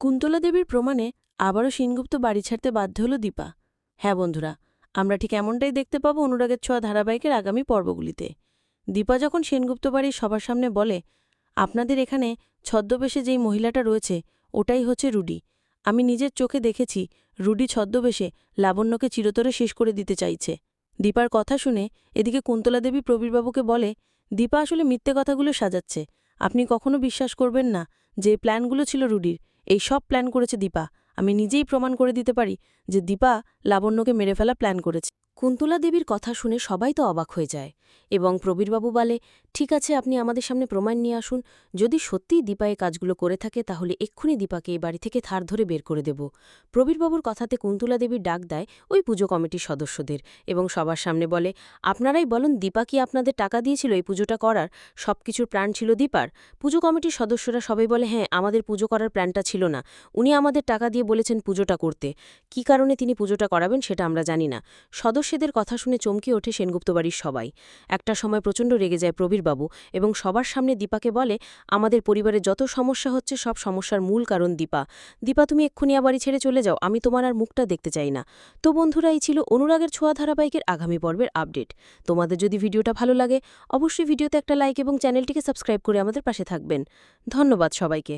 কুন্তলা দেবীর প্রমাণে আবারও সেনগুপ্ত বাড়ি ছাড়তে বাধ্য হল দীপা। হ্যাঁ বন্ধুরা, আমরা ঠিক এমনটাই দেখতে পাবো অনুরাগের ছোঁয়া ধারাবাহিকের আগামী পর্বগুলিতে। দীপা যখন সেনগুপ্ত বাড়ির সবার সামনে বলে, আপনাদের এখানে ছদ্মবেশে যেই মহিলাটা রয়েছে, ওটাই হচ্ছে রুডি। আমি নিজের চোখে দেখেছি, রুডি ছদ্মবেশে লাবণ্যকে চিরতরে শেষ করে দিতে চাইছে। দীপার কথা শুনে এদিকে কুন্তলা দেবী প্রবীরবাবুকে বলে, দীপা আসলে মিথ্যে কথাগুলো সাজাচ্ছে। আপনি কখনো বিশ্বাস করবেন না যে, প্ল্যানগুলো ছিল রুডির। এই সব প্ল্যান করেছে দীপা। আমি নিজেই প্রমাণ করে দিতে পারি যে দীপা লাবণ্যকে মেরে ফেলা প্ল্যান করেছে। কুন্তলা দেবীর কথা শুনে সবাই তো অবাক হয়ে যায় এবং প্রবীরবাবু বলে, ঠিক আছে, আপনি আমাদের সামনে প্রমাণ নিয়ে আসুন। যদি সত্যিই দীপা কাজগুলো করে থাকে, তাহলে এক্ষুনি দীপাকে এই বাড়ি থেকে থার ধরে বের করে দেব। প্রবীরবাবুর কথাতে কুন্তলা দেবীর ডাক দেয় ওই পুজো কমিটির সদস্যদের এবং সবার সামনে বলে, আপনারাই বলুন, দীপা কি আপনাদের টাকা দিয়েছিল এই পুজোটা করার? সবকিছুর প্ল্যান ছিল দীপার? পুজো কমিটির সদস্যরা সবাই বলে হ্যাঁ আমাদের পুজো করার প্ল্যানটা ছিল না। উনি আমাদের টাকা দিয়ে বলেছেন পুজোটা করতে। কি কারণে তিনি পুজোটা করাবেন সেটা আমরা জানি না। সদস্যদের কথা শুনে চমকে ওঠে সেনগুপ্ত বাড়ির সবাই। একটা সময় প্রচণ্ড রেগে যায় প্রবীরবাবু এবং সবার সামনে দীপাকে বলে, আমাদের পরিবারে যত সমস্যা হচ্ছে, সব সমস্যার মূল কারণ দীপা। দীপা, তুমি এক্ষুনি আ বাড়ি ছেড়ে চলে যাও, আমি তোমার আর মুখটা দেখতে চাই না। তো বন্ধুরা, এই ছিল অনুরাগের ছোঁয়া ধারাবাহিকের আগামী পর্বের আপডেট। তোমাদের যদি ভিডিওটা ভালো লাগে, অবশ্যই ভিডিওতে একটা লাইক এবং চ্যানেলটিকে সাবস্ক্রাইব করে আমাদের পাশে থাকবেন। ধন্যবাদ সবাইকে।